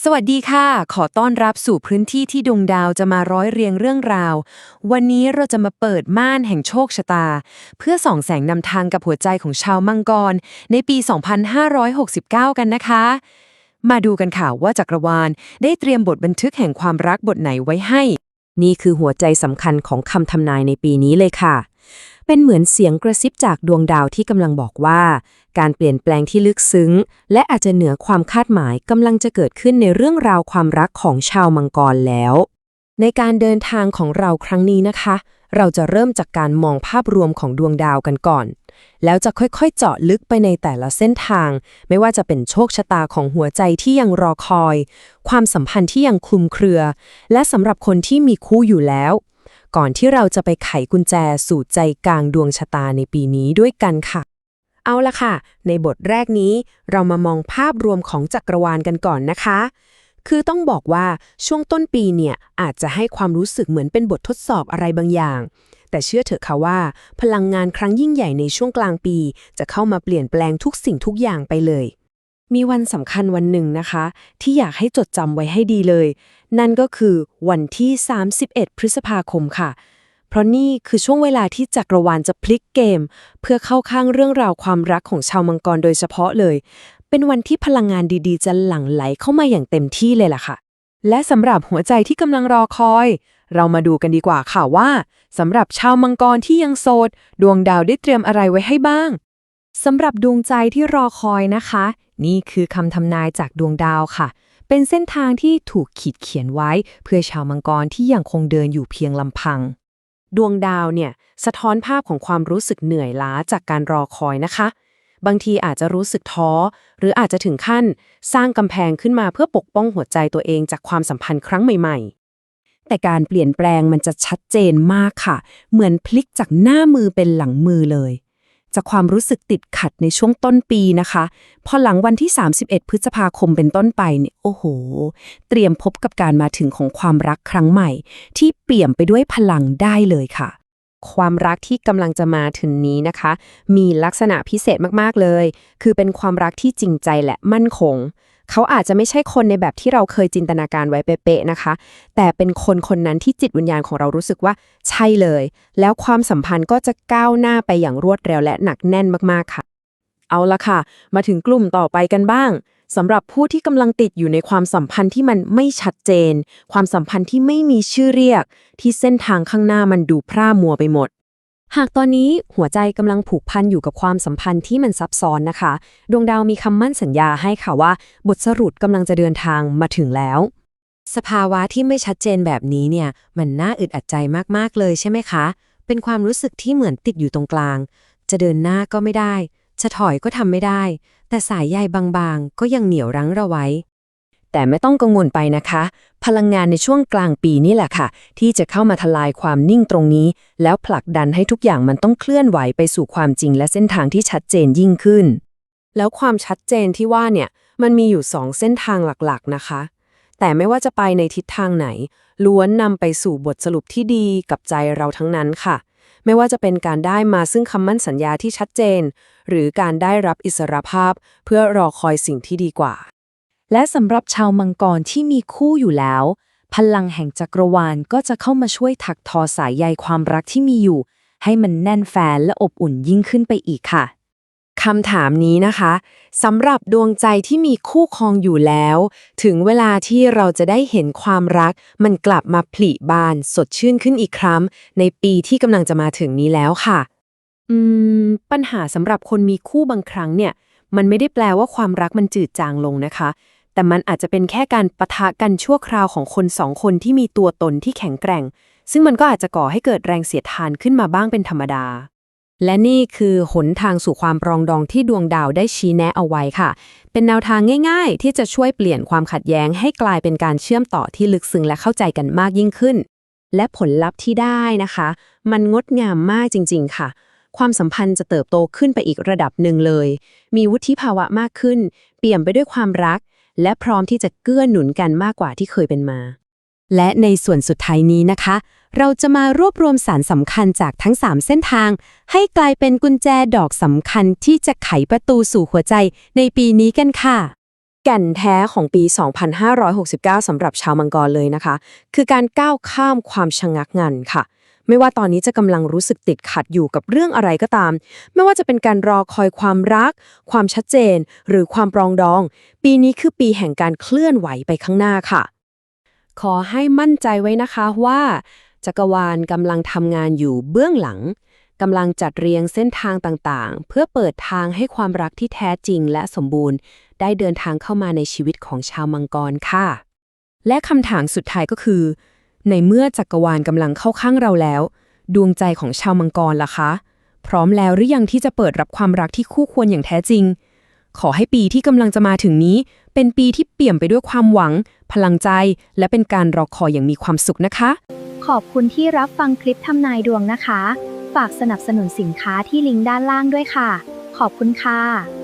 สวัสดีค่ะ ขอต้อนรับสู่พื้นที่ที่ดวงดาวจะมาร้อยเรียงเรื่องราว วันนี้เราจะมาเปิดม่านแห่งโชคชะตา เพื่อส่องแสงนำทางกับหัวใจของชาวมังกร ในปี 2569 กันนะคะ มาดูกันค่ะว่าจักรวาลได้เตรียมบทบันทึกแห่งความรักบทไหนไว้ให้ นี่คือหัวใจสำคัญของคำทำนายในปีนี้เลยค่ะ เป็นเหมือนเสียงกระซิบจากดวงดาวที่กำลังบอกว่า การเปลี่ยนแปลงที่ลึกซึ้ง และอาจจะเหนือความคาดหมายกำลังจะเกิดขึ้นในเรื่องราวความรักของชาวมังกรแล้ว ในการเดินทางของเราครั้งนี้นะคะ เราจะเริ่มจากการมองภาพรวมของดวงดาวกันก่อน แล้วจะค่อยๆ เจาะลึกไปในแต่ละเส้นทาง ไม่ว่าจะเป็นโชคชะตาของหัวใจที่ยังรอคอย ความสัมพันธ์ที่ยังคลุมเครือ และสำหรับคนที่มีคู่อยู่แล้ว ก่อนที่เราจะไปไขกุญแจสู่ใจกลางดวงชะตาในปีนี้ด้วยกันค่ะ เอาละค่ะ ในบทแรกนี้เรามามองภาพรวมของจักรวาลกันก่อนนะคะ คือต้องบอกว่าช่วงต้นปีเนี่ยอาจจะให้ความรู้สึกเหมือนเป็นบททดสอบอะไรบางอย่าง แต่เชื่อเถอะค่ะว่า พลังงานครั้งยิ่งใหญ่ในช่วงกลางปี จะเข้ามาเปลี่ยนแปลงทุกสิ่งทุกอย่างไปเลย มีวันสำคัญวันหนึ่งนะคะ ที่อยากให้จดจำไว้ให้ดีเลย นั่นก็คือวันที่ 31 พฤษภาคมค่ะ เพราะนี่คือช่วงเวลาที่จักรวาลจะพลิกเกม เพื่อเข้าข้างเรื่องราวความรักของชาวมังกรโดยเฉพาะเลย เป็นวันที่พลังงานดีๆ จะหลั่งไหลเข้ามาอย่างเต็มที่เลยล่ะค่ะ และสำหรับหัวใจที่กำลังรอคอย เรามาดูกันดีกว่าค่ะว่าสำหรับชาวมังกรที่ยังโสด ดวงดาวได้เตรียมอะไรไว้ให้บ้าง สำหรับดวงใจที่รอคอยนะคะ นี่คือคำทำนายจากดวงดาวค่ะ เป็นเส้นทางที่ถูกขีดเขียนไว้ เพื่อชาวมังกรที่ยังคงเดินอยู่เพียงลำพัง ดวงดาวเนี่ย สะท้อนภาพของความรู้สึกเหนื่อยล้าจากการรอคอยนะคะ บางทีอาจจะรู้สึกท้อ หรืออาจจะถึงขั้น สร้างกำแพงขึ้นมาเพื่อปกป้องหัวใจตัวเองจากความสัมพันธ์ครั้งใหม่ๆแต่การเปลี่ยนแปลงมันจะชัดเจนมากค่ะ เหมือนพลิกจากหน้ามือเป็นหลังมือเลย จากความรู้สึกติดขัดในช่วงต้นปีนะคะ พอหลังวันที่ 31 พฤษภาคมเป็นต้นไปเนี่ยโอ้โห เตรียมพบกับการมาถึงของความรักครั้งใหม่ ที่เปี่ยมไปด้วยพลังได้เลยค่ะ ความรักที่กำลังจะมาถึงนี้นะคะ มีลักษณะพิเศษมากๆเลย คือเป็นความรักที่จริงใจและมั่นคง เขาอาจจะไม่ใช่คนในแบบที่เราเคยจินตนาการไว้เป๊ะๆนะคะ แต่เป็นคนคนนั้นที่จิตวิญญาณของเรารู้สึกว่าใช่เลย แล้วความสัมพันธ์ก็จะก้าวหน้าไปอย่างรวดเร็วและหนักแน่นมากๆค่ะ เอาละค่ะ มาถึงกลุ่มต่อไปกันบ้างสำหรับผู้ที่กำลังติดอยู่ในความสัมพันธ์ที่มันไม่ชัดเจน ความสัมพันธ์ที่ไม่มีชื่อเรียก ที่เส้นทางข้างหน้ามันดูพร่ามัวไปหมด หากตอนนี้หัวใจกำลังผูกพันอยู่กับความสัมพันธ์ที่มันซับซ้อนนะคะ ดวงดาวมีคำมั่นสัญญาให้ค่ะว่า บทสรุปกำลังจะเดินทางมาถึงแล้ว สภาวะที่ไม่ชัดเจนแบบนี้เนี่ย มันน่าอึดอัดใจมากๆเลยใช่ไหมคะ เป็นความรู้สึกที่เหมือนติดอยู่ตรงกลาง จะเดินหน้าก็ไม่ได้ จะถอยก็ทำไม่ได้ แต่สายใยบางๆ ก็ยังเหนียวรั้งเราไว้ แต่ไม่ต้องกังวลไปนะคะ พลังงานในช่วงกลางปีนี่แหละค่ะ ที่จะเข้ามาทลายความนิ่งตรงนี้ แล้วผลักดันให้ทุกอย่างมันต้องเคลื่อนไหวไปสู่ความจริงและเส้นทางที่ชัดเจนยิ่งขึ้น แล้วความชัดเจนที่ว่าเนี่ยมันมีอยู่สองเส้นทางหลักๆนะคะ แต่ไม่ว่าจะไปในทิศทางไหน ล้วนนำไปสู่บทสรุปที่ดีกับใจเราทั้งนั้นค่ะ ไม่ว่าจะเป็นการได้มาซึ่งคำมั่นสัญญาที่ชัดเจน หรือการได้รับอิสรภาพ เพื่อรอคอยสิ่งที่ดีกว่า และสำหรับชาวมังกรที่มีคู่อยู่แล้ว พลังแห่งจักรวาลก็จะเข้ามาช่วยถักทอสายใยความรักที่มีอยู่ ให้มันแน่นแฟนและอบอุ่นยิ่งขึ้นไปอีกค่ะคำถามนี้นะคะสำหรับดวงใจที่มีคู่ครองอยู่แล้ว ถึงเวลาที่เราจะได้เห็นความรัก มันกลับมาผลิบานสดชื่นขึ้นอีกครั้ง ในปีที่กำลังจะมาถึงนี้แล้วค่ะ อืม ปัญหาสำหรับคนมีคู่บางครั้งเนี่ย มันไม่ได้แปลว่าความรักมันจืดจางลงนะคะ แต่มันอาจจะเป็นแค่การปะทะกันชั่วคราวของคนสองคนที่มีตัวตนที่แข็งแกร่ง ซึ่งมันก็อาจจะก่อให้เกิดแรงเสียดทานขึ้นมาบ้างเป็นธรรมดา และนี่คือหนทางสู่ความปรองดองที่ดวงดาวได้ชี้แนะเอาไว้ค่ะ เป็นแนวทางง่าย ๆ ที่จะช่วยเปลี่ยนความขัดแย้ง ให้กลายเป็นการเชื่อมต่อที่ลึกซึ้งและเข้าใจกันมากยิ่งขึ้น และผลลัพธ์ที่ได้นะคะ มันงดงามมากจริง ๆ ค่ะความสัมพันธ์จะเติบโตขึ้นไปอีกระดับหนึ่งเลย มีวุฒิภาวะมากขึ้น เปี่ยมไปด้วยความรัก และพร้อมที่จะเกื้อหนุนกันมากกว่าที่เคยเป็นมา และในส่วนสุดท้ายนี้นะคะ เราจะมารวบรวมสารสำคัญจากทั้ง 3 เส้นทาง ให้กลายเป็นกุญแจดอกสำคัญที่จะไขประตูสู่หัวใจในปีนี้กันค่ะแก่นแท้ของปี 2569 สำหรับชาวมังกรเลยนะคะ คือการก้าวข้ามความชะงักงันค่ะ ไม่ว่าตอนนี้จะกำลังรู้สึกติดขัดอยู่กับเรื่องอะไรก็ตาม ไม่ว่าจะเป็นการรอคอยความรัก ความชัดเจน หรือความปรองดอง ปีนี้คือปีแห่งการเคลื่อนไหวไปข้างหน้าค่ะ ขอให้มั่นใจไว้นะคะว่า จักรวาลกำลังทำงานอยู่เบื้องหลังกำลังจัดเรียงเส้นทางต่างๆ เพื่อเปิดทางให้ความรักที่แท้จริงและสมบูรณ์ ได้เดินทางเข้ามาในชีวิตของชาวมังกรค่ะ และคำถามสุดท้ายก็คือ ในเมื่อจักรวาลกำลังเข้าข้างเราแล้ว ดวงใจของชาวมังกรล่ะคะ พร้อมแล้วหรือยังที่จะเปิดรับความรักที่คู่ควรอย่างแท้จริง ขอให้ปีที่กำลังจะมาถึงนี้ เป็นปีที่เปี่ยมไปด้วยความหวัง พลังใจ และเป็นการรอคอยอย่างมีความสุขนะคะ ขอบคุณที่รับฟังคลิปทำนายดวงนะคะ ฝากสนับสนุนสินค้าที่ลิงก์ด้านล่างด้วยค่ะ ขอบคุณค่ะ